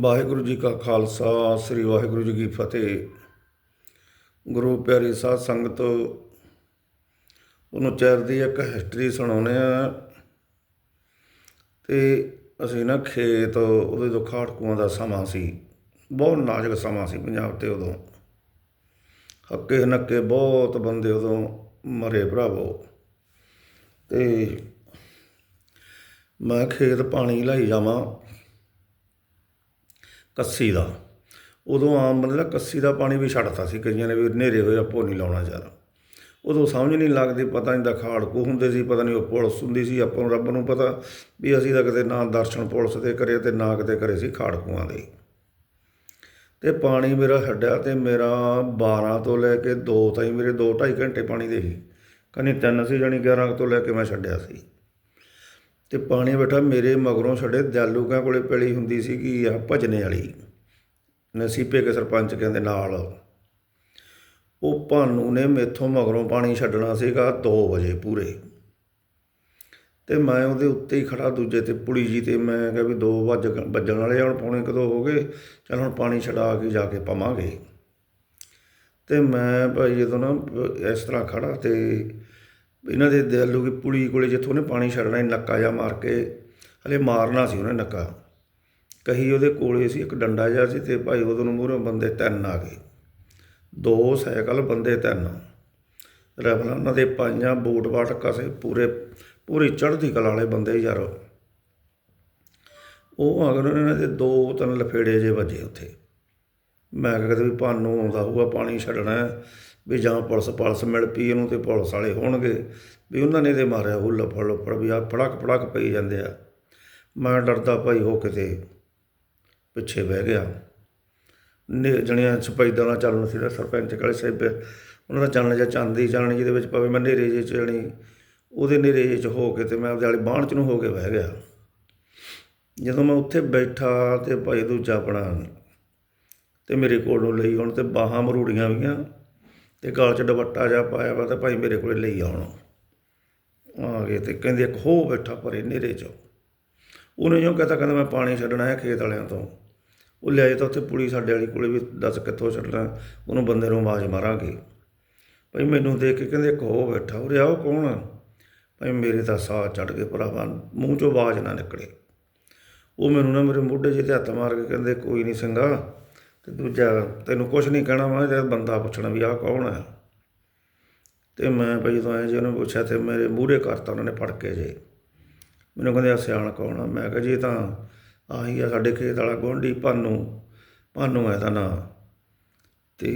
ਵਾਹਿਗੁਰੂ ਜੀ ਕਾ ਖਾਲਸਾ, ਸ੍ਰੀ ਵਾਹਿਗੁਰੂ ਜੀ ਕੀ ਫਤਿਹ। ਗੁਰੂ ਪਿਆਰੀ ਸਾਧ ਸੰਗਤ, ਉਹਨੂੰ ਚੈਰ ਦੀ ਇੱਕ ਹਿਸਟਰੀ ਸੁਣਾਉਂਦੇ ਆ ਤੇ ਅਸੀਂ ਨਾ ਖੇਤ, ਉਹਦੇ ਤੋਂ ਖਾੜਕੂਆਂ ਦਾ ਸਮਾਂ ਸੀ। ਬਹੁਤ ਨਾਜ਼ੁਕ ਸਮਾਂ ਸੀ ਪੰਜਾਬ ਤੇ ਉਦੋਂ। ਹੱਕੇ ਨੱਕੇ ਬਹੁਤ ਬੰਦੇ ਉਦੋਂ ਮਰੇ ਭਰਾਵੋ। ਤੇ ਮੈਂ ਖੇਤ ਪਾਣੀ ਲਾਈ ਜਾਵਾਂ। ਕੱਸੀ ਦਾ। ਉਦੋਂ ਆਮ ਬੰਦੇ ਦਾ ਕੱਸੀ ਦਾ ਪਾਣੀ ਵੀ ਛੱਡਤਾ ਸੀ, ਕਈਆਂ ਨੇ ਵੀ ਹਨੇਰੇ ਹੋਏ ਆਪੋ ਨਹੀਂ ਲਾਉਣਾ ਯਾਰ ਉਦੋਂ ਸਮਝ ਨਹੀਂ ਲੱਗਦੀ, ਪਤਾ ਨਹੀਂ ਦਾ ਖਾੜਕੂ ਹੁੰਦੇ ਸੀ, ਪਤਾ ਨਹੀਂ ਉਹ ਪੁਲਿਸ ਹੁੰਦੀ ਸੀ, ਆਪਾਂ ਨੂੰ ਰੱਬ ਨੂੰ ਪਤਾ ਵੀ ਅਸੀਂ ਤਾਂ ਕਿਤੇ ਨਾ ਦਰਸ਼ਨ ਪੁਲਿਸ ਦੇ ਕਰੇ ਤੇ ਨਾ ਕਿਤੇ ਕਰੇ ਸੀ ਖਾੜਕੂਆਂ ਦੇ। ਤੇ ਪਾਣੀ ਮੇਰਾ ਛੱਡਿਆ ਤੇ ਮੇਰਾ 12 ਤੋਂ ਲੈ ਕੇ 2 ਤਾਈਂ, ਮੇਰੇ 2 2.5 ਘੰਟੇ ਪਾਣੀ ਦੇ ਸੀ। ਕਨੀ 3 ਸੀ ਜਾਣੀ 11 ਤੋਂ ਲੈ ਕੇ ਮੈਂ ਛੱਡਿਆ ਸੀ। ਤੇ ਪਾਣੀ ਬੈਠਾ ਮੇਰੇ ਮਗਰੋਂ ਛੱਡੇ ਦਿਆਲੂਕਾਂ ਕੋਲੇ ਪੈਲੀ ਹੁੰਦੀ ਸੀ ਕਿ ਆ ਭਜਨੇ ਵਾਲੀ। ਨਸੀਪੇ ਕੇ ਸਰਪੰਚ ਕਹਿੰਦੇ ਨਾਲ। ਉਹ ਭਾਨੂ ਨੇ ਮੇਥੋਂ ਮਗਰੋਂ ਪਾਣੀ ਛੱਡਣਾ ਸੀਗਾ 2 ਵਜੇ ਪੂਰੇ। ਤੇ ਮੈਂ ਉਹਦੇ ਉੱਤੇ ਹੀ ਖੜਾ ਦੂਜੇ ਤੇ ਪੁੜੀ ਜੀ ਤੇ ਮੈਂ ਕਿਹਾ ਵੀ 2 ਵੱਜ ਵੱਜਣ ਵਾਲੇ ਆ, ਹੁਣ ਪੌਣੇ ਕਦੋਂ ਹੋ ਗਏ ਚਲ ਹੁਣ ਪਾਣੀ ਛਡਾ ਕੇ ਜਾ ਕੇ ਪਾਵਾਂਗੇ। ਤੇ ਮੈਂ ਭਾਈ ਜਦੋਂ ਨਾ ਇਸ ਤਰ੍ਹਾਂ ਖੜਾ ਤੇ ਇਹਨਾਂ ਦੇ ਦਿਆਲੂ ਕੀ ਪੁਲੀ ਕੋਲੇ ਜਿੱਥੋਂ ਉਹਨੇ ਪਾਣੀ ਛੱਡਣਾ ਸੀ ਨੱਕਾ ਜਾ ਮਾਰ ਕੇ ਹਲੇ ਮਾਰਨਾ ਸੀ ਉਹਨੇ ਨੱਕਾ। ਕਹੀ ਉਹਦੇ ਕੋਲੇ ਸੀ ਇੱਕ ਡੰਡਾ ਜਿਹਾ ਸੀ ਤੇ ਭਾਈ ਉਦੋਂ ਨੂੰ ਮੂਹਰੋਂ ਬੰਦੇ ਤਿੰਨ ਆ ਗਏ। ਦੋ ਸਾਈਕਲ ਬੰਦੇ ਤਿੰਨ। ਰਫਲਾਂ ਉਹਨਾਂ ਦੇ ਪਾਈਆਂ ਬੂਟ ਬਾਟ ਕਸੇ ਪੂਰੇ ਪੂਰੀ ਚੜ੍ਹਦੀ ਕਲਾ ਵਾਲੇ ਬੰਦੇ ਯਾਰ। ਉਹ ਅਗਰ ਉਹਨਾਂ ਦੇ ਦੋ ਤਿੰਨ ਲਫੇੜੇ ਜੇ ਵੱਜੇ ਉੱਥੇ। ਮੈਂ ਕਿਹਾ ਕਿਤੇ ਵੀ ਭਾਨੂੰ ਆਉਂਦਾ ਹੋਊਗਾ ਪਾਣੀ ਛੱਡਣਾ। ਹੈ, ਵੀ ਜਾਂ ਪੁਲਿਸ ਪੁਲਿਸ ਮਿਲ ਪਈ ਇਹਨੂੰ ਤੇ ਪੁਲਿਸ ਵਾਲੇ ਹੋਣਗੇ, ਵੀ ਉਹਨਾਂ ਨੇ ਤੇ ਮਾਰਿਆ ਉਹ ਲਫੜ ਲਫੜ ਵੀ ਆ ਫੜਕ ਫੜਕ ਪਈ ਜਾਂਦੇ ਆ। ਮੈਂ ਡਰਦਾ ਭਾਈ ਹੋ ਕਿਤੇ ਪਿੱਛੇ ਬਹਿ ਗਿਆ। ਨੇ ਜਣੀਆਂ ਸਪੈਦਾਂ ਨਾਲ ਚੱਲਣ ਸੀ ਸਰਪੰਚ ਕਾਲੇ ਸਾਹਿਬ, ਉਹਨਾਂ ਦਾ ਚਾਨਣ ਜਾਂ ਚਾਂਦੀ ਚਾਨਣ ਜਿਹਦੇ ਵਿੱਚ ਪਵੇ ਮੈਂ ਨੇਰੇ ਜੇ ਚ ਜਣੀ ਉਹਦੇ ਨੇਰੇ ਜੇ ਚ ਹੋ ਕੇ ਤੇ ਮੈਂ ਉਹਦੇ ਵਾਲੇ ਬਾਣ ਚ ਨੂੰ ਹੋ ਕੇ ਬਹਿ ਗਿਆ। ਜਦੋਂ ਮੈਂ ਉੱਥੇ ਬੈਠਾ ਤੇ ਭਾਈ ਦੂਜਾ ਆਪਣਾ ਤੇ ਮੇਰੇ ਕੋਲ ਨੂੰ ਲਈ ਹੁਣ ਤੇ ਬਾਹਾਂ ਮਰੂੜੀਆਂ ਵੀਆਂ ਤੇ ਗਲ 'ਚ ਦੁਪੱਟਾ ਜਿਹਾ ਪਾਇਆ ਵਾ ਤੇ ਭਾਈ ਮੇਰੇ ਕੋਲੇ ਲਈ ਆਉਣ। ਆ ਗਏ ਤੇ ਕਹਿੰਦੇ ਇੱਕ ਹੋ ਬੈਠਾ ਪਰੇ ਨੇਰੇ 'ਚ। ਉਹਨੇ ਜੋ ਕਹਤਾ, ਕਹਿੰਦਾ ਮੈਂ ਪਾਣੀ ਛੱਡਣਾ ਹੈ ਖੇਤ ਵਾਲਿਆਂ ਤੋਂ। ਉਹ ਲਿਆਏ ਤਾਂ ਉੱਥੇ ਪੁਲੀ ਸਾਡੇ ਵਾਲੀ ਕੋਲੇ ਵੀ ਦੱਸ ਕਿੱਥੋਂ ਛੱਡਣਾ, ਉਹਨੂੰ ਬੰਦੇ ਨੂੰ ਆਵਾਜ਼ ਮਾਰਾਂਗੇ। ਭਾਈ ਮੈਨੂੰ ਦੇਖ ਕੇ ਕਹਿੰਦੇ ਇੱਕ ਹੋ ਬੈਠਾ ਉਹ ਰਿਹਾ ਉਹ ਕੌਣ ਆ? ਭਾਈ ਮੇਰੇ ਤਾਂ ਸਾਹ ਚੜ ਗਏ ਭਰਾਵਾ, ਮੂੰਹ 'ਚੋਂ ਆਵਾਜ਼ ਨਾ ਨਿਕਲੇ। ਉਹ ਮੈਨੂੰ ਨਾ ਮੇਰੇ ਮੋਢੇ 'ਚ ਤੇ ਹੱਥ ਮਾਰ ਕੇ ਕਹਿੰਦੇ, ਕੋਈ ਨਹੀਂ ਸਿੰਘਾ ਤੇ ਦੂਜਾ, ਤੈਨੂੰ ਕੁਝ ਨਹੀਂ ਕਹਿਣਾ ਮੈਂ, ਤੇ ਬੰਦਾ ਪੁੱਛਣਾ ਵੀ ਆਹ ਕੌਣ ਹੈ ਤੇ ਮੈਂ ਭਾਈ ਜਦੋਂ ਆਇਆ ਜੀ ਉਹਨੂੰ ਪੁੱਛਿਆ ਤੇ ਮੇਰੇ ਮੂਹਰੇ ਕਰਤਾ ਉਹਨਾਂ ਨੇ ਫੜ ਕੇ ਜੇ। ਮੈਨੂੰ ਕਹਿੰਦੇ ਆ, ਸਿਆਣ ਕੌਣ ਆ? ਮੈਂ ਕਿਹਾ ਜੀ ਤਾਂ ਆਹੀ ਆ, ਸਾਡੇ ਖੇਤ ਵਾਲਾ ਗੁਆਂਢੀ ਭਾਨੂ ਭਾਨੂ ਹੈ ਤਾਂ ਨਾਂ। ਤੇ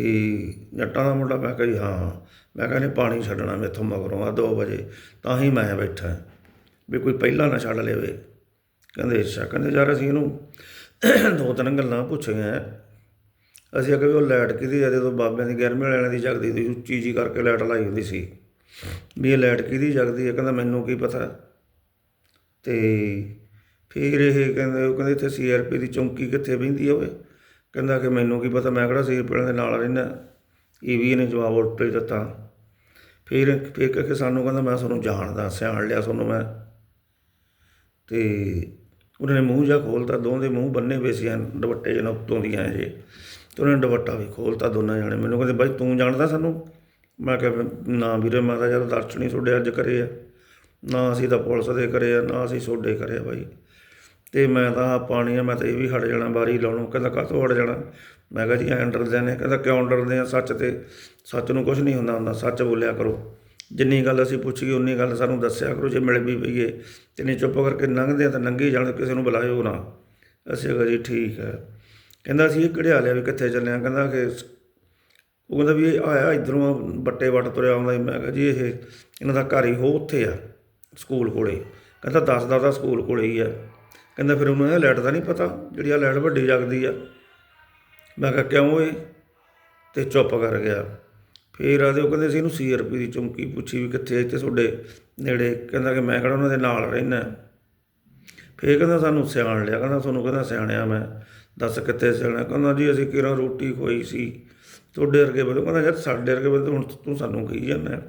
ਜੱਟਾਂ ਦਾ ਮੁੰਡਾ, ਮੈਂ ਕਿਹਾ ਜੀ ਹਾਂ। ਮੈਂ ਕਹਿੰਦੇ ਪਾਣੀ ਛੱਡਣਾ ਮੇਥੋਂ ਮਗਰੋਂ ਆ 2 ਵਜੇ, ਤਾਂ ਹੀ ਮੈਂ ਬੈਠਾ। ਵੀ ਕੋਈ ਪਹਿਲਾਂ ਨਾ ਛੱਡ ਲਵੇ। ਕਹਿੰਦੇ, ਅੱਛਾ। ਕਹਿੰਦੇ, ਯਾਰ ਅਸੀਂ ਇਹਨੂੰ ਦੋ ਤਿੰਨ ਗੱਲਾਂ ਪੁੱਛੀਆਂ। ਅਸੀਂ ਅਗੇ ਉਹ ਲਾਈਟ ਕਿਹਦੀ ਆ, ਜਦੋਂ ਬਾਬਿਆਂ ਦੀ ਗਿਆਰਵੇਂ ਵਾਲਿਆਂ ਦੀ ਜਗਦੀ ਸੀ, ਉੱਚੀ ਜੀ ਕਰਕੇ ਲਾਈਟ ਲਾਈ ਹੁੰਦੀ ਸੀ। ਵੀ ਇਹ ਲਾਈਟ ਕਿਹਦੀ ਜਗਦੀ ਹੈ ਕਹਿੰਦਾ ਮੈਨੂੰ ਕੀ ਪਤਾ। ਤੇ ਫਿਰ ਇਹ ਕਹਿੰਦੇ, ਉਹ ਕਹਿੰਦੇ ਇੱਥੇ ਸੀਆਰਪੀ ਦੀ ਚੌਂਕੀ ਕਿੱਥੇ ਬਹਿੰਦੀ ਹੋਵੇ ਕਹਿੰਦਾ ਕਿ ਮੈਨੂੰ ਕੀ ਪਤਾ, ਮੈਂ ਕਿਹੜਾ ਸੀਆਰਪੀ ਦੇ ਨਾਲ ਰਹਿੰਦਾ। ਇਹ ਵੀ ਇਹਨੇ ਜਵਾਬ ਉਲਟ ਹੀ ਦਿੱਤਾ। ਫਿਰ ਫਿਰ ਕਹਿ ਸਾਨੂੰ ਕਹਿੰਦਾ, ਮੈਂ ਤੁਹਾਨੂੰ ਜਾਣਦਾ, ਸਿਆਣ ਲਿਆ ਤੁਹਾਨੂੰ ਮੈਂ। ਤੇ ਉਹਨਾਂ ਨੇ ਮੂੰਹ ਜਾ ਖੋਲਤਾ ਦੋਹਾਂ ਦੇ ਮੂੰਹ ਬੰਨੇ ਹੋਏ ਸੀ ਦੁਪੱਟੇ ਜਿਹਨਾਂ ਉੱਤੋਂ ਦੀਆਂ ਜੇ ਤੇ ਉਹਨੇ ਨੇ ਦੁਪੱਟਾ ਵੀ ਖੋਲਤਾ ਦੋਨਾਂ ਜਾਣੇ। ਮੈਨੂੰ ਕਹਿੰਦੇ, ਬਾਈ ਤੂੰ ਜਾਣਦਾ ਸਾਨੂੰ? ਮੈਂ ਕਿਹਾ ਨਾ ਵੀਰੇ, ਮੈਂ ਤਾਂ ਯਾਰ ਦਰਸ਼ਨ ਹੀ ਤੁਹਾਡੇ ਅੱਜ ਕਰੇ ਆ। ਨਾ ਅਸੀਂ ਤਾਂ ਪੁਲਿਸ ਦੇ ਕਰੇ ਆ, ਨਾ ਅਸੀਂ ਤੁਹਾਡੇ ਕਰੇ ਆ ਬਾਈ। ਤੇ ਮੈਂ ਤਾਂ ਪਾਣੀ ਆ, ਮੈਂ ਤਾਂ ਇਹ ਵੀ ਹਟ ਜਾਣਾ ਬਾਰੀ ਲਾਉਣੋਂ। ਕਹਿੰਦਾ ਕਾਹਤੋਂ ਹਟ ਜਾਣਾ? ਮੈਂ ਕਿਹਾ, ਜੀ ਐਂ ਡਰਦੇ ਨੇ। ਕਹਿੰਦਾ, ਕਿਉਂ ਡਰਦੇ ਆ? ਸੱਚ ਤੇ ਸੱਚ ਨੂੰ ਕੁਝ ਨਹੀਂ ਹੁੰਦਾ ਹੁੰਦਾ। ਸੱਚ ਬੋਲਿਆ ਕਰੋ। ਜਿੰਨੀ ਗੱਲ ਅਸੀਂ ਪੁੱਛੀਏ ਉਨੀ ਗੱਲ ਸਾਨੂੰ ਦੱਸਿਆ ਕਰੋ। ਜੇ ਮਿਲ ਵੀ ਪਈਏ, ਤੇ ਨਹੀਂ ਚੁੱਪ ਕਰਕੇ ਲੰਘਦੇ ਆ, ਤਾਂ ਲੰਘੀ ਜਾਣ, ਕਿਸੇ ਨੂੰ ਬੁਲਾਇਓ ਨਾ। ਅਸੀਂ ਕਿਹਾ, ਜੀ ਠੀਕ ਹੈ। ਕਹਿੰਦਾ ਅਸੀਂ ਇਹ ਕਢਿਆ ਲਿਆ ਵੀ ਕਿੱਥੇ ਚੱਲਿਆ ਕਹਿੰਦਾ ਕਿ ਉਹ ਕਹਿੰਦਾ ਵੀ ਇਹ ਆਇਆ ਇਧਰੋਂ ਬੱਟੇ ਵੱਟ ਤੁਰਿਆ ਆਉਂਦਾ ਮੈਂ ਕਿਹਾ ਜੀ ਇਹ ਇਹਨਾਂ ਦਾ ਘਰ ਹੀ ਹੋ ਉੱਥੇ ਆ, ਸਕੂਲ ਕੋਲੇ। ਕਹਿੰਦਾ ਦੱਸਦਾ ਤਾਂ ਸਕੂਲ ਕੋਲੇ ਹੀ ਆ। ਕਹਿੰਦਾ ਫਿਰ ਉਹਨੂੰ ਇਹ ਲਾਈਟ ਦਾ ਨਹੀਂ ਪਤਾ ਜਿਹੜੀ ਆ ਲਾਈਟ ਵੱਡੀ ਜਗਦੀ ਆ। ਮੈਂ ਕਿਹਾ ਕਿਉਂ ਇਹ ਤੇ ਚੁੱਪ ਕਰ ਗਿਆ। ਫਿਰ ਆਦੇ ਉਹ ਕਹਿੰਦੇ ਸੀ ਇਹਨੂੰ ਸੀਆਰਪੀ ਦੀ ਚੌਂਕੀ ਪੁੱਛੀ ਵੀ ਕਿੱਥੇ ਇੱਥੇ ਤੁਹਾਡੇ ਨੇੜੇ। ਕਹਿੰਦਾ ਕਿ ਮੈਂ ਕਿਹੜਾ ਉਹਨਾਂ ਦੇ ਨਾਲ ਰਹਿਣਾ ਫਿਰ ਕਹਿੰਦਾ ਸਾਨੂੰ ਸਿਆਣ ਲਿਆ। ਕਹਿੰਦਾ ਤੁਹਾਨੂੰ ਕਹਿੰਦਾ ਸਿਆਣਿਆ ਮੈਂ। ਦੱਸ ਕਿੱਥੇ ਸਿਆਣਾ ਕਹਿੰਦਾ ਜੀ ਅਸੀਂ ਕਿਹੜਾ ਰੋਟੀ ਖੋਈ ਸੀ। ਤੁਹਾਡੇ ਵਰਗੇ ਬਦੋ ਕਹਿੰਦਾ, ਯਾਰ ਸਾਡੇ ਵਰਗੇ ਬਦੋ ਹੁਣ ਤੂੰ ਸਾਨੂੰ ਕਹੀ ਜਾਂਦਾ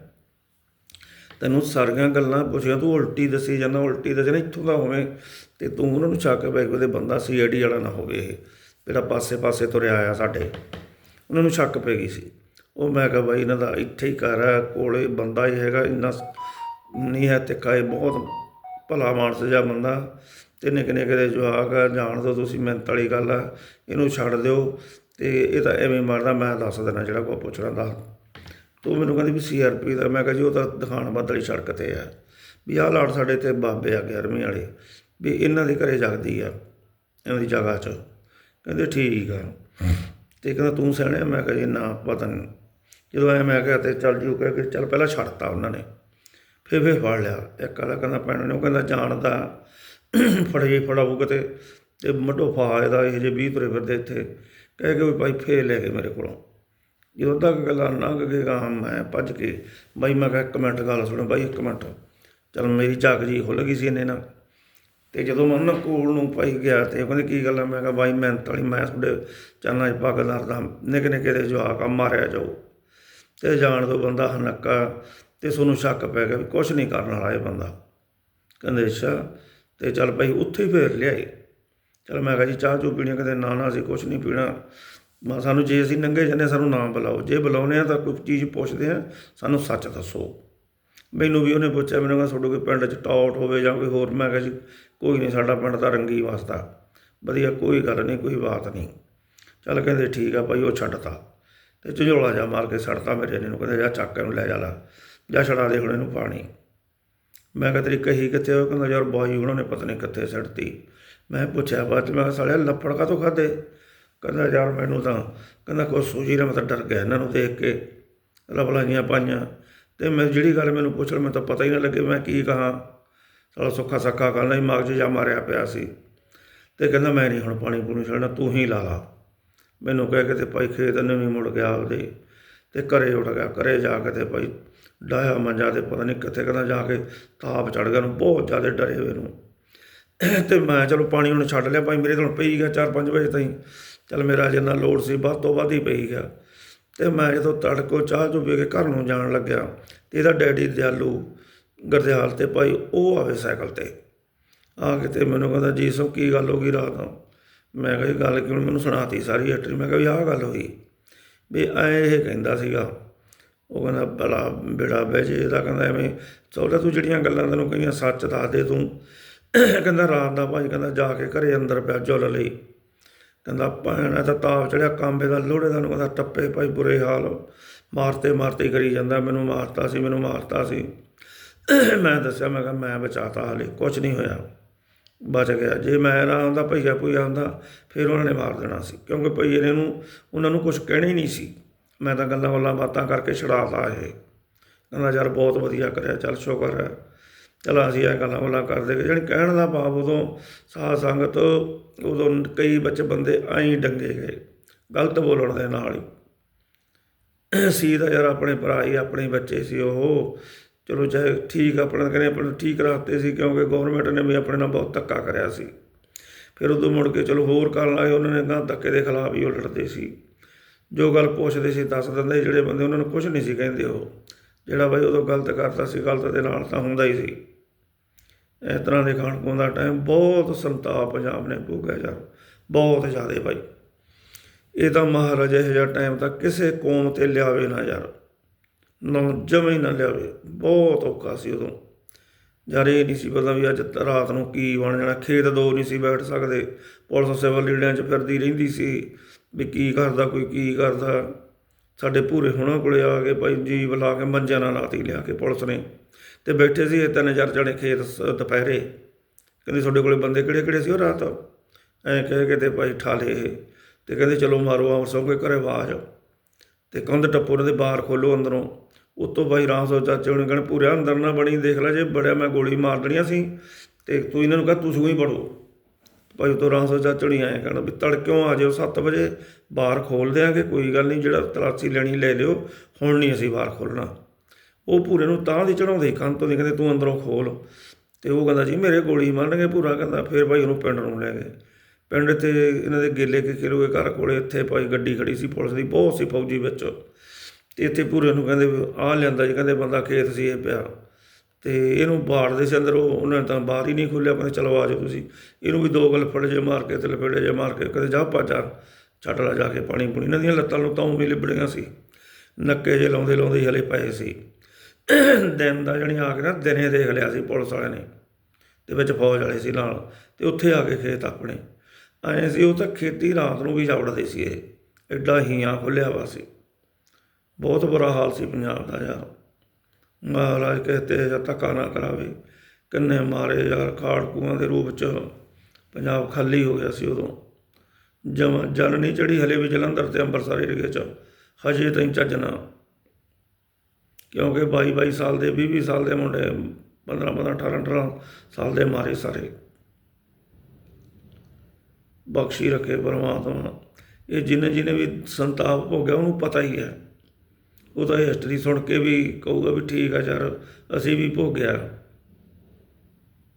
ਤੈਨੂੰ ਸਾਰੀਆਂ ਗੱਲਾਂ ਪੁੱਛੀਆਂ, ਤੂੰ ਉਲਟੀ ਦੱਸੀ ਜਾਂਦਾ, ਉਲਟੀ ਦੱਸਣਾ ਇੱਥੋਂ ਦਾ ਹੋਵੇਂ ਤੇ ਤੂੰ ਉਹਨਾਂ ਨੂੰ ਛੱਕ ਪੈ ਗਿਆ ਉਹਦੇ ਬੰਦਾ ਸੀਆਈਡੀ ਵਾਲਾ ਨਾ ਹੋਵੇ ਇਹ। ਜਿਹੜਾ ਪਾਸੇ-ਪਾਸੇ ਤੁਰਿਆ ਆਇਆ ਸਾਡੇ। ਉਹਨਾਂ ਨੂੰ ਛੱਕ ਪੈ ਗਈ ਸੀ। ਉਹ ਮੈਂ ਕਿਹਾ ਬਾਈ ਇਹਨਾਂ ਦਾ ਇੱਥੇ ਹੀ ਘਰ ਹੈ, ਕੋਲੇ ਬੰਦਾ ਹੀ ਹੈਗਾ, ਇੰਨਾ ਨਹੀਂ ਹੈ ਤਿੱਖਾ ਇਹ ਬਹੁਤ ਭਲਾ ਮਾਨਸ ਜਿਹਾ ਬੰਦਾ। ਤੇ ਨਿੱਕੇ ਨਿੱਕੇ ਦੇ ਜਵਾਕ ਆ, ਜਾਣ ਦੋ ਤੁਸੀਂ ਮਿਹਨਤ ਵਾਲੀ ਗੱਲ ਆ, ਇਹਨੂੰ ਛੱਡ ਦਿਓ। ਤੇ ਇਹ ਤਾਂ ਐਵੇਂ ਮਰਦਾ, ਮੈਂ ਦੱਸ ਦਿੰਦਾ ਜਿਹੜਾ ਕੋਈ ਪੁੱਛਣਾ ਦੱਸ ਤੂੰ ਮੈਨੂੰ ਕਹਿੰਦੀ ਵੀ ਸੀਆਰਪੀ ਦਾ, ਮੈਂ ਕਿਹਾ ਜੀ ਉਹ ਤਾਂ ਦਿਖਾਣ ਬਦਲੀ ਸੜਕ ਤੇ ਆ। ਵੀ ਆਹ ਲਾੜ ਸਾਡੇ ਤੇ ਬਾਬੇ ਆ 11ਵੀਂ ਵਾਲੇ, ਵੀ ਇਹਨਾਂ ਦੇ ਘਰੇ ਜਗਦੀ ਆ, ਇਹਨਾਂ ਦੀ ਜਗ੍ਹਾ 'ਚ। ਕਹਿੰਦੇ ਠੀਕ ਆ। ਤੇ ਕਹਿੰਦਾ ਤੂੰ ਸਹਿਣਿਆ ਮੈਂ ਕਿਹਾ ਜੀ ਨਾ, ਪਤਾ ਨਹੀਂ। ਜਦੋਂ ਐ ਮੈਂ ਕਿਹਾ ਤੇ ਚੱਲ ਜੂ ਕਹਿ ਕੇ ਚੱਲ ਪਹਿਲਾਂ ਛੱਡਤਾ ਉਹਨਾਂ ਨੇ। ਫਿਰ ਫਿਰ ਫੜ ਲਿਆ। ਇੱਕ ਵਾਲਾ ਕਹਿੰਦਾ ਪੈਣ ਨੇ ਉਹ ਕਹਿੰਦਾ ਜਾਣਦਾ। ਫੜੇ ਫੜਾਊ ਕਿਤੇ ਤੇ ਮੱਢੋ ਫਾ ਇਹਦਾ, ਇਹ ਜੇ 20 ਤੁਰੇ ਫਿਰਦੇ ਇੱਥੇ। ਕਹਿ ਕੇ ਵੀ ਭਾਈ ਫੇਰ ਲੈ ਗਏ ਮੇਰੇ ਕੋਲੋਂ। ਜਦੋਂ ਤੱਕ ਗੱਲਾਂ ਲੰਘ ਕੇ ਗਾਂ ਮੈਂ ਭੱਜ ਕੇ, ਬਾਈ ਮੈਂ ਕਿਹਾ ਇੱਕ ਮਿੰਟ ਗੱਲ ਸੁਣ ਬਾਈ, ਇੱਕ ਮਿੰਟ। ਚਲ ਮੇਰੀ ਝਾਕ ਜੀ ਖੁੱਲ ਗਈ ਸੀ ਇਹਨੇ ਨਾਲ ਤੇ ਜਦੋਂ ਮੈਂ ਉਹਨਾਂ ਕੋਲ ਨੂੰ ਪਾਈ ਗਿਆ ਤੇ ਉਹ ਕਹਿੰਦੇ, ਕੀ ਗੱਲ ਆ? ਮੈਂ ਕਿਹਾ ਬਾਈ ਮਿਹਨਤ ਵਾਲੀ, ਮੈਂ ਤੁਹਾਡੇ ਚਾਨਾਂ 'ਚ ਪੱਗ ਲੜਦਾ ਨਿੱਕੇ ਨਿੱਕੇ ਦੇ ਜਵਾਕ ਆ, ਮਾਰਿਆ ਜਾਓ। ਤੇ ਜਾਣ ਤੋਂ ਬੰਦਾ ਹਨੱਕਾ, ਤੇ ਤੁਹਾਨੂੰ ਸ਼ੱਕ ਪੈ ਗਿਆ ਵੀ ਕੁਝ ਨਹੀਂ ਕਰਨ ਵਾਲਾ ਇਹ ਬੰਦਾ। ਕਹਿੰਦੇ, ਅੱਛਾ ਤੇ ਚੱਲ ਭਾਈ ਉੱਥੇ ਹੀ ਫੇਰ ਲਿਆਏ ਚਲ ਮੈਂ ਕਿਹਾ ਜੀ ਚਾਹ ਚੂ ਪੀਣੀ ਆ? ਕਹਿੰਦੇ ਨਾ ਨਾ ਅਸੀਂ ਕੁਝ ਨਹੀਂ ਪੀਣਾ। ਮੈਂ ਸਾਨੂੰ ਜੇ ਅਸੀਂ ਨੰਗੇ ਜੰਨੇ, ਸਾਨੂੰ ਨਾ ਬੁਲਾਓ। ਜੇ ਬੁਲਾਉਨੇ ਆ ਤਾਂ ਕੋਈ ਚੀਜ਼ ਪੁੱਛਦੇ ਆ, ਸਾਨੂੰ ਸੱਚ ਦੱਸੋ। ਮੈਨੂੰ ਵੀ ਉਹਨੇ ਪੁੱਛਿਆ, ਮੈਨੂੰ ਕਹਿੰਦਾ ਤੁਹਾਡੇ ਕੋਈ ਪਿੰਡ 'ਚ ਟੌਟ ਹੋਵੇ ਜਾਂ ਕੋਈ ਹੋਰ। ਮੈਂ ਕਿਹਾ ਜੀ ਕੋਈ ਨਹੀਂ, ਸਾਡਾ ਪਿੰਡ ਤਾਂ ਰੰਗੀ ਵਾਸਤਾ। ਵਧੀਆ, ਕੋਈ ਗੱਲ ਨਹੀਂ, ਕੋਈ ਬਾਤ ਨਹੀਂ। ਚੱਲ ਕਹਿੰਦੇ ਠੀਕ ਆ ਭਾਈ, ਉਹ ਛੱਡਤਾ। ਤੇ ਝੋਲਾ ਜਾ ਮਾਰ ਕੇ ਛੱਡਤਾ ਮੇਰੇ ਨੇ ਨੂੰ, ਕਹਿੰਦੇ ਜਾ ਚੱਕ ਨੂੰ ਲੈ ਜਾ ਲਾ। ਜਾ ਛੜਾ ਦੇ ਹੁਣ ਇਹਨੂੰ ਪਾਣੀ। ਮੈਂ ਕਿਹਾ, ਤੇਰੀ ਕਹੀ ਕਿੱਥੇ ਉਹ ਕਹਿੰਦਾ, ਯਾਰ ਬਾਈ ਉਹਨਾਂ ਨੇ ਪਤਾ ਨਹੀਂ ਕਿੱਥੇ ਸੱਟਤੀ ਮੈਂ ਪੁੱਛਿਆ, ਬਾਅਦ 'ਚ ਮੈਂ ਕਿਹਾ, ਸਾਲਿਆ ਲੱਪੜ ਕਾ ਤੋਂ ਖਾਦੇ ਕਹਿੰਦਾ, ਯਾਰ ਮੈਨੂੰ ਤਾਂ ਕਹਿੰਦਾ, ਕੋਈ ਸੂਜੀ ਨਾ ਮੈਂ ਤਾਂ ਡਰ ਗਿਆ ਇਹਨਾਂ ਨੂੰ ਦੇਖ ਕੇ, ਰਬਲਾਈਆਂ ਪਾਈਆਂ। ਤੇ ਮੈਂ ਜਿਹੜੀ ਗੱਲ ਮੈਨੂੰ ਪੁੱਛਣ ਮੈਂ ਤਾਂ ਪਤਾ ਹੀ ਨਾ ਲੱਗੇ ਮੈਂ ਕੀ ਕਹਾਂ। ਸਾਲਾ ਸੁੱਖਾ ਸੱਖਾ ਕਰਨਾ ਹੀ ਮਗਜ ਜਾ ਮਾਰਿਆ ਪਿਆ ਸੀ। ਤੇ ਕਹਿੰਦਾ, ਮੈਂ ਨਹੀਂ ਹੁਣ ਪਾਣੀ ਪੂਣੀ ਛੱਡਣਾ, ਤੂੰ ਹੀ ਲਾ ਲਾ। ਮੈਨੂੰ ਕਹਿ ਕੇ ਤੇ ਭਾਈ ਖੇਤ ਨਵੀਂ ਮੁੜ ਗਿਆ ਉਹਦੇ ਤੇ ਘਰੇ ਉੱਠ ਗਿਆ, ਘਰੇ ਜਾ ਕੇ ਤੇ ਭਾਈ ਡਾਇਆ ਮੰਜਾ ਤੇ, ਪਤਾ ਨਹੀਂ ਕਿੱਥੇ ਕਹਿੰਦਾ ਜਾ ਕੇ ਤਾਪ ਚੜ ਗਿਆ ਨੂੰ ਬਹੁਤ ਜ਼ਿਆਦਾ ਡਰੇ ਹੋਏ ਨੂੰ ਤੇ ਮੈਂ ਚਲੋ ਪਾਣੀ ਹੁਣ ਛੱਡ ਲਿਆ, ਭਾਈ ਮੇਰੇ ਤੋਂ ਪਈ ਗਿਆ 4-5 ਵਜੇ ਤਾਈਂ। ਚਲ ਮੇਰਾ ਜਿੰਨਾ ਲੋੜ ਸੀ, ਵੱਧ ਤੋਂ ਵੱਧ ਹੀ ਪਈ ਗਿਆ। ਤੇ ਮੈਂ ਜਦੋਂ ਤੜਕੋ ਚਾਹ ਚੁ ਪੀ ਕੇ ਘਰ ਨੂੰ ਜਾਣ ਲੱਗਿਆ, ਤੇ ਇਹਦਾ ਡੈਡੀ ਦਿਆਲੂ ਗਰਦਿਆਲ ਤੇ ਭਾਈ ਉਹ ਆਵੇ ਸਾਈਕਲ ਤੇ। ਆ ਕੇ ਤੇ ਮੈਨੂੰ ਕਹਿੰਦਾ, ਜੀ ਸੋ ਕੀ ਗੱਲ ਹੋ ਗਈ ਰਾਤ? ਨੂੰ ਮੈਂ ਕਿਹਾ ਜੀ ਗੱਲ ਕਿਉਂ ਮੈਨੂੰ ਸੁਣਾਤੀ ਸਾਰੀ ਹਿਸਟਰੀ ਮੈਂ ਕਿਹਾ, ਵੀ ਆਹ ਗੱਲ ਹੋਈ। ਵੀ ਐ ਇਹ ਕਹਿੰਦਾ ਸੀਗਾ ਉਹ ਕਹਿੰਦਾ ਬੜਾ ਬੇੜਾ ਬਹਿ ਜੇ, ਇਹਦਾ ਕਹਿੰਦਾ ਐਵੇਂ ਸੌਦਾ ਤੂੰ ਜਿਹੜੀਆਂ ਗੱਲਾਂ ਤੈਨੂੰ ਕਹੀਆਂ, ਸੱਚ ਦੱਸ ਦੇ ਤੂੰ। ਕਹਿੰਦਾ ਰਾਤ ਦਾ ਭਾਈ ਕਹਿੰਦਾ ਜਾ ਕੇ ਘਰੇ ਅੰਦਰ ਪਿਆ ਜੁਲ ਲਈ। ਕਹਿੰਦਾ ਭੈਣਾ ਤਾਂ ਤਾਪ ਚੜਿਆ, ਕਾਂਬੇ ਦਾ ਲੋੜੇ ਦਾ ਨੂੰ ਕਹਿੰਦਾ ਟੱਪੇ ਭਾਈ ਬੁਰੇ ਹਾਲ ਮਾਰਤੇ ਮਾਰਤੇ ਕਰੀ ਜਾਂਦਾ, ਮੈਨੂੰ ਮਾਰਤਾ ਸੀ, ਮੈਨੂੰ ਮਾਰਤਾ ਸੀ। ਮੈਂ ਦੱਸਿਆ, ਮੈਂ ਕਿਹਾ ਮੈਂ ਬਚਾਤਾ ਹਾਲੇ ਕੁਝ ਨਹੀਂ ਹੋਇਆ। ਬਚ ਗਿਆ। ਜੇ ਮੈਂ ਨਾ ਆਉਂਦਾ, ਭਈਆ ਭਈਆ ਆਉਂਦਾ, ਫਿਰ ਉਹਨਾਂ ਨੇ ਮਾਰ ਦੇਣਾ ਸੀ। ਕਿਉਂਕਿ ਭਈਏ ਨੇ ਨੂੰ ਉਹਨਾਂ ਨੂੰ ਕੁਝ ਕਹਿਣਾ ਹੀ ਨਹੀਂ ਸੀ। ਮੈਂ ਤਾਂ ਗੱਲਾਂ ਗੱਲਾਂ ਬਾਤਾਂ ਕਰਕੇ ਛੜਾਤਾ ਇਹ। ਕਹਿੰਦਾ ਯਾਰ ਬਹੁਤ ਵਧੀਆ ਕਰਿਆ, ਚੱਲ ਸ਼ੁਕਰ ਹੈ। ਚਲ ਅਸੀਂ ਇਹ ਗੱਲਾਂ ਗੱਲਾਂ ਕਰਦੇ ਗਏ। ਜਾਣੀ ਕਹਿਣ ਦਾ ਭਾਵ ਉਦੋਂ ਸਾਧ ਸੰਗਤ ਉਦੋਂ ਕਈ ਬੱਚੇ ਬੰਦੇ ਐਂ ਡੰਗੇ ਗਏ, ਗਲਤ ਬੋਲਣ ਦੇ ਨਾਲ ਹੀ। ਸੀ ਤਾਂ ਯਾਰ ਆਪਣੇ ਭਰਾ ਹੀ, ਆਪਣੇ ਬੱਚੇ ਸੀ ਉਹ। ਚਲੋ ਚਾਹੇ ਠੀਕ ਆਪਣੇ ਕਹਿੰਦੇ ਆਪਣੇ ਠੀਕ ਰਾਸਤੇ ਸੀ, ਕਿਉਂਕਿ ਗਵਰਨਮੈਂਟ ਨੇ ਵੀ ਆਪਣੇ ਨਾਲ ਬਹੁਤ ਧੱਕਾ ਕਰਿਆ ਸੀ। ਫਿਰ ਉਦੋਂ ਮੁੜ ਕੇ ਚਲੋ ਹੋਰ ਕਰਨ ਲੱਗੇ ਉਹਨਾਂ ਨੇ ਗਾਂ ਧੱਕੇ ਦੇ ਖਿਲਾਫ ਹੀ ਉਹ ਲੜਦੇ ਸੀ। ਜੋ ਗੱਲ ਪੁੱਛਦੇ ਸੀ ਦੱਸ ਦਿੰਦੇ ਜਿਹੜੇ ਬੰਦੇ ਉਹਨਾਂ ਨੂੰ ਕੁਝ ਨਹੀਂ ਸੀ ਕਹਿੰਦੇ ਉਹ। ਜਿਹੜਾ ਬਾਈ ਉਦੋਂ ਗਲਤ ਕਰਦਾ ਸੀ, ਗਲਤ ਦੇ ਨਾਲ ਤਾਂ ਹੁੰਦਾ ਹੀ ਸੀ। ਇਸ ਤਰ੍ਹਾਂ ਦੇ ਖਾਣ ਪੀਣ ਦਾ ਟਾਈਮ ਬਹੁਤ ਸੰਤਾਪ ਪੰਜਾਬ ਨੇ ਭੋਗਿਆ ਯਾਰ, ਬਹੁਤ ਜ਼ਿਆਦਾ ਭਾਈ ਇਹ ਤਾਂ ਮਹਾਰਾਜਾ ਇਹੋ ਜਿਹਾ ਟਾਈਮ ਤਾਂ ਕਿਸੇ ਕੌਮ ਤੇ ਲਿਆਵੇ ਨਾ ਯਾਰ। ਨਾ ਜਮੇ ਨਾ ਲਿਆਵੇ, ਬਹੁਤ ਔਖਾ ਸੀ ਉਦੋਂ। ਯਾਰ ਇਹ ਨਹੀਂ ਸੀ ਪਤਾ ਵੀ ਅੱਜ ਰਾਤ ਨੂੰ ਕੀ ਬਣ ਜਾਣਾ, ਖੇਤ ਦੋ ਨਹੀਂ ਸੀ ਬੈਠ ਸਕਦੇ, ਪੁਲਿਸ ਸਿਵਲ ਲੀੜਿਆਂ 'ਚ ਫਿਰਦੀ ਰਹਿੰਦੀ ਸੀ। ਵੀ ਕੀ ਕਰਦਾ, ਕੋਈ ਕੀ ਕਰਦਾ। ਸਾਡੇ ਪੂਰੇ ਹੁਣਾਂ ਕੋਲੇ ਆ ਕੇ ਭਾਈ ਜੀਵ ਲਾ ਕੇ ਮੰਜਿਆਂ ਨਾਲ ਲਾਤੀ ਲਿਆ ਕੇ ਪੁਲਿਸ ਨੇ। ਤੇ ਬੈਠੇ ਸੀ ਇਹ ਤਿੰਨ ਚਾਰ ਜਣੇ ਖੇਤ ਸ- ਦੁਪਹਿਰੇ। ਕਹਿੰਦੇ ਤੁਹਾਡੇ ਕੋਲੇ ਬੰਦੇ ਕਿਹੜੇ ਕਿਹੜੇ ਸੀ ਉਹ ਰਾਤ? ਐਂ ਕਹਿ ਕੇ ਤੇ ਭਾਈ ਠਾਲੇ। ਇਹ ਤੇ ਕਹਿੰਦੇ ਚਲੋ ਮਾਰੋ ਆਮ ਸੌ ਕੇ ਘਰੇ ਆਵਾਜ਼। ਤੇ ਕੰਧ ਟੱਪੋ ਉਹਨਾਂ ਦੇ ਬਾਹਰ ਖੋਲੋ ਅੰਦਰੋਂ। ਉਤੋਂ ਭਾਈ ਰਾਮ ਸੋ ਚਾਚੇ ਉਹਨੇ ਕਹਿਣ ਪੂਰੇ ਅੰਦਰ ਨਾ ਬਣੀ, ਦੇਖ ਲੈ ਜੇ ਬੜਿਆ ਮੈਂ ਗੋਲੀ ਮਾਰ ਦੇਣੀਆਂ ਸੀ ਤੇ ਤੂੰ ਇਹਨਾਂ ਨੂੰ ਕਹ ਤੁਸੀਂ ਹੀ ਬੜੋ ਭਾਈ ਉਤੋਂ ਰਾਮ ਸੋ ਚਾਚੇ ਨਹੀਂ ਆਏ ਕਹਿਣਾ ਵੀ ਤੜਕਿਓਂ ਆ ਜਾਓ 7 ਵਜੇ ਬਾਹਰ ਖੋਲ ਦਿਆਂਗੇ, ਕੋਈ ਗੱਲ ਨਹੀਂ, ਜਿਹੜਾ ਤਲਾਸ਼ੀ ਲੈਣੀ ਲੈ ਲਿਓ, ਹੁਣ ਨਹੀਂ ਅਸੀਂ ਬਾਹਰ ਖੋਲਣਾ ਉਹ ਪੂਰੇ ਨੂੰ ਤਾਂ ਦੀ ਚੜਾਉਂਦੇ ਕੰਨ ਤੋਂ ਦੀ ਕਹਿੰਦੇ ਤੂੰ ਅੰਦਰੋਂ ਖੋਲ ਤੇ ਉਹ ਕਹਿੰਦਾ, ਜੀ ਮੇਰੇ ਗੋਲੀ ਮਾਰਨਗੇ ਪੂਰਾ ਕਹਿੰਦਾ, ਫਿਰ ਭਾਈ ਉਹਨੂੰ ਪਿੰਡ ਨੂੰ ਲੈ ਗਏ। ਪਿੰਡ ਤੇ ਇਹਨਾਂ ਦੇ ਗੇਲੇ ਕੇ ਖੇਲੋਗੇ ਘਰ ਕੋਲੇ ਇੱਥੇ ਭਾਈ ਗੱਡੀ ਖੜੀ ਸੀ, ਪੁਲਿਸ ਦੀ, ਬਹੁਤ ਸੀ ਫੌਜੀ ਵਿੱਚ। ਤੇ ਇੱਥੇ ਪੂਰੇ ਨੂੰ ਕਹਿੰਦੇ ਵੀ ਆਹ ਲਿਆਂਦਾ ਜੀ, ਕਹਿੰਦੇ ਬੰਦਾ ਖੇਤ ਸੀ, ਇਹ ਪਿਆ। ਅਤੇ ਇਹਨੂੰ ਬਾੜਦੇ ਸੀ ਅੰਦਰ ਉਹ ਉਹਨਾਂ ਨੇ ਤਾਂ ਬਾਹਰ ਹੀ ਨਹੀਂ ਖੋਲ੍ਹਿਆ ਕਹਿੰਦੇ ਚਲੋ ਆ ਜਾਓ ਤੁਸੀਂ। ਇਹਨੂੰ ਵੀ ਦੋ ਗਲ ਫੜ ਜੇ ਮਾਰ ਕੇ ਤੇ ਲਪੇੜੇ ਜੇ ਮਾਰ ਕੇ, ਕਹਿੰਦੇ ਜਾ ਭਾਜਾ, ਛੱਡ ਲਾ ਜਾ ਕੇ ਪਾਣੀ ਪੁਣੀ। ਇਹਨਾਂ ਦੀਆਂ ਲੱਤਾਂ ਲੁੱਤਾਂ ਤਾਂ ਵੀ ਲਿਬੜੀਆਂ ਸੀ। ਨੱਕੇ ਜੇ ਲਾਉਂਦੇ ਲਾਉਂਦੇ ਹਲੇ ਪਏ ਸੀ। ਦਿਨ ਦਾ ਜਣੀ ਆ ਕੇ ਨਾ ਦਿਨੇ ਦੇਖ ਲਿਆ ਸੀ ਪੁਲਿਸ ਵਾਲਿਆਂ ਨੇ, ਤੇ ਵਿੱਚ ਫੌਜ ਵਾਲੇ ਸੀ ਨਾਲ, ਤੇ ਉੱਥੇ ਆ ਕੇ ਖੇਤ ਆਪਣੇ। ਆਏ ਸੀ, ਉਹ ਤਾਂ ਖੇਤੀ ਰਾਤ ਨੂੰ ਵੀ ਜਾਵੜਦੇ ਸੀ ਇਹ। ਐਡਾ ਹੀਆਂ ਖੁੱਲਿਆ ਵਾ ਸੀ। ਬਹੁਤ ਬੁਰਾ ਹਾਲ ਸੀ ਪੰਜਾਬ ਦਾ ਯਾਰ। ਮਹਾਰਾਜ ਕਹਤੇ ਜਾਂ ਧੱਕਾ ਨਾ ਕਰਾਵੇ। ਕਿੰਨੇ ਮਾਰੇ ਯਾਰ ਖਾੜਕੂਆਂ ਦੇ ਰੂਪ ਚ। ਪੰਜਾਬ ਖਾਲੀ ਹੋ ਗਿਆ ਸੀ ਉਦੋਂ। ਜਮ ਜਨ ਨਹੀਂ ਚੜੀ ਹਲੇ ਵੀ ਜਲੰਧਰ ਤੇ ਅੰਮ੍ਰਿਤਸਰ ਏਰੀਏ ਚ। ਹਜੇ ਤਾਈਂ ਚੱਜਣਾ ਕਿਉਂਕਿ 22 22 ਸਾਲ ਦੇ 20 20 ਸਾਲ ਦੇ ਮੁੰਡੇ 15 15 18 18 ਸਾਲ ਦੇ ਮਾਰੇ ਸਾਰੇ। ਬਖਸ਼ੀ ਰੱਖੇ ਪਰਮਾਤਮਾ। ਇਹ ਜਿਹਨੇ ਜਿਹਨੇ ਵੀ ਸੰਤਾਪ ਭੋਗਿਆ ਉਹਨੂੰ ਪਤਾ ਹੀ ਹੈ। ਉਹ ਤਾਂ ਹਿਸਟਰੀ ਸੁਣ ਕੇ ਵੀ ਕਹੂਗਾ ਵੀ ਠੀਕ ਆ ਯਾਰ, ਅਸੀਂ ਵੀ ਭੋਗਿਆ।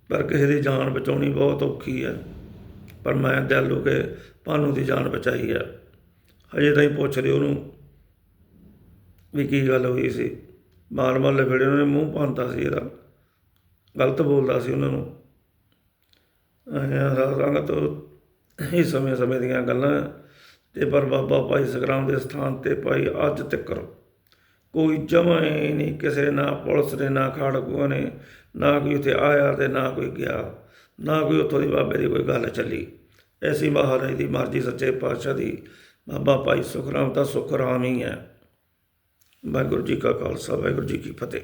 ਪਰ ਕਿਸੇ ਦੀ ਜਾਨ ਬਚਾਉਣੀ ਬਹੁਤ ਔਖੀ ਹੈ ਪਰ ਮੈਂ ਦਿਲ ਹੋ ਕੇ ਭਾਨੂ ਦੀ ਜਾਨ ਬਚਾਈ ਹੈ ਹਜੇ ਤਾਈਂ ਪੁੱਛਦੇ ਉਹਨੂੰ ਵੀ ਕੀ ਗੱਲ ਹੋਈ ਸੀ। ਮਾਰ ਮਾਰ ਲਫੇੜੇ ਉਹਨੇ ਮੂੰਹ ਪਾਉਂਦਾ ਸੀ ਇਹਦਾ। ਗਲਤ ਬੋਲਦਾ ਸੀ ਉਹਨਾਂ ਨੂੰ। ਆਇਆ ਸੰਗਤ ਇਹ ਸਮੇਂ ਸਮੇਂ ਦੀਆਂ ਗੱਲਾਂ। ਤੇ ਪਰ ਬਾਬਾ ਭਾਈ ਸਗਰਾਮ ਦੇ ਸਥਾਨ ਤੇ ਭਾਈ ਅੱਜ ਤੱਕ ਕੋਈ ਜਮਾ ਹੀ ਨਹੀਂ, ਕਿਸੇ ਨਾ ਪੁਲਿਸ ਨੇ, ਨਾ ਖਾੜਕੂਆਂ ਨੇ, ਨਾ ਕੋਈ ਉੱਥੇ ਆਇਆ ਤੇ ਨਾ ਕੋਈ ਗਿਆ, ਨਾ ਕੋਈ ਉੱਥੋਂ ਦੀ ਬਾਬੇ ਦੀ ਕੋਈ ਗੱਲ ਚੱਲੀ। ਐਸੀ ਮਹਾਰਾਜ ਦੀ ਮਰਜ਼ੀ, ਸੱਚੇ ਪਾਤਸ਼ਾਹ ਦੀ। ਬਾਬਾ ਭਾਈ ਸੁਖਰਾਮ ਤਾਂ ਸੁਖਰਾਮ ਹੀ ਹੈ। ਵਾਹਿਗੁਰੂ ਜੀ ਕਾ ਖਾਲਸਾ, ਵਾਹਿਗੁਰੂ ਜੀ ਕੀ ਫਤਿਹ।